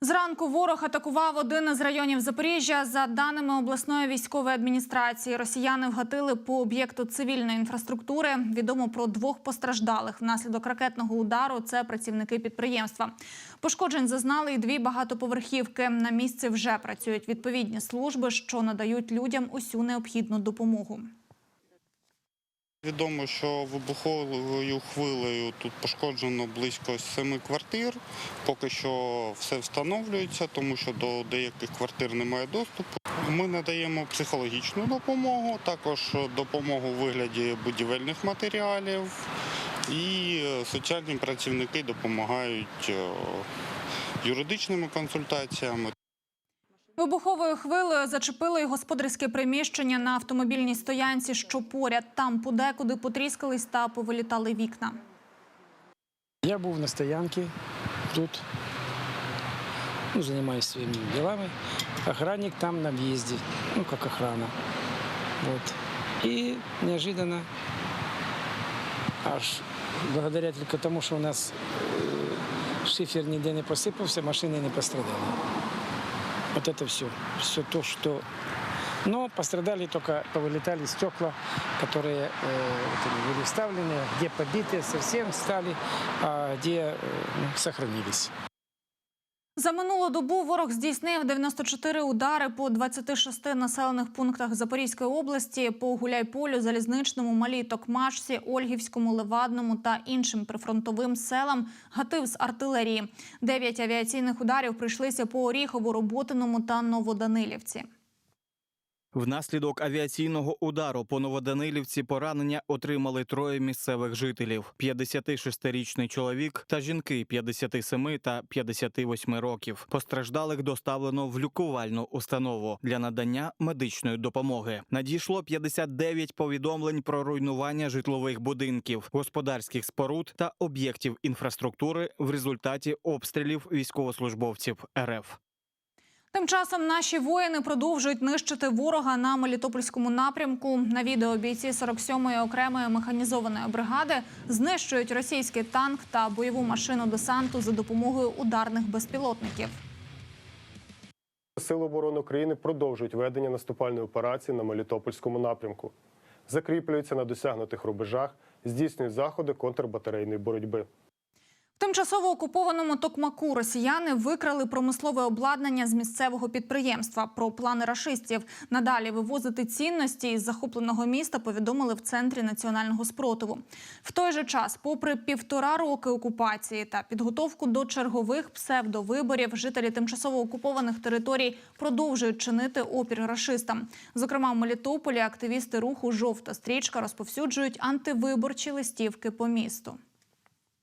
Зранку ворог атакував один із районів Запоріжжя. За даними обласної військової адміністрації, росіяни вгатили по об'єкту цивільної інфраструктури. Відомо про двох постраждалих внаслідок ракетного удару. Це працівники підприємства. Пошкоджень зазнали і дві багатоповерхівки. На місці вже працюють відповідні служби, що надають людям усю необхідну допомогу. Відомо, що вибуховою хвилею тут пошкоджено близько семи квартир. Поки що все встановлюється, тому що до деяких квартир немає доступу. Ми надаємо психологічну допомогу, також допомогу у вигляді будівельних матеріалів. І соціальні працівники допомагають е, юридичними консультаціями. Вибуховою хвилею зачепили й господарське приміщення на автомобільній стоянці, що поряд. Там подекуди потріскались та повилітали вікна. Я був на стоянке тут, ну, занимаюсь своими делами. Охранник там на въезде, ну, как охрана. Вот. И неожиданно, аж благодаря только тому, что у нас э, шифер ніде не посыпался, машины не пострадали. Вот это все. Все то, что... Но пострадали только, повылетали стекла, которые э, вот они были вставлены, где побитые совсем стали, а где э, ну, сохранились. За минулу добу ворог здійснив 94 удари по 26 населених пунктах Запорізької області по Гуляйполю, Залізничному, Малій Токмашці, Ольгівському, Левадному та іншим прифронтовим селам гатив з артилерії. Дев'ять авіаційних ударів прийшлися по Оріхову, Роботиному та Новоданилівці. Внаслідок авіаційного удару по Новоданилівці поранення отримали троє місцевих жителів: 56-річний чоловік та жінки 57 та 58 років. Постраждалих доставлено в лікувальну установу для надання медичної допомоги. Надійшло 59 повідомлень про руйнування житлових будинків, господарських споруд та об'єктів інфраструктури в результаті обстрілів військовослужбовців РФ. Тим часом наші воїни продовжують нищити ворога на Мелітопольському напрямку. На відео бійці 47-ї окремої механізованої бригади знищують російський танк та бойову машину десанту за допомогою ударних безпілотників. Сили оборони України продовжують ведення наступальної операції на Мелітопольському напрямку. Закріплюються на досягнутих рубежах, здійснюють заходи контрбатарейної боротьби. Тимчасово окупованому Токмаку росіяни викрали промислове обладнання з місцевого підприємства. Про плани рашистів надалі вивозити цінності із захопленого міста повідомили в центрі національного спротиву. В той же час, попри півтора роки окупації та підготовку до чергових псевдовиборів, жителі тимчасово окупованих територій продовжують чинити опір рашистам. Зокрема, в Мелітополі активісти руху Жовта стрічка розповсюджують антивиборчі листівки по місту.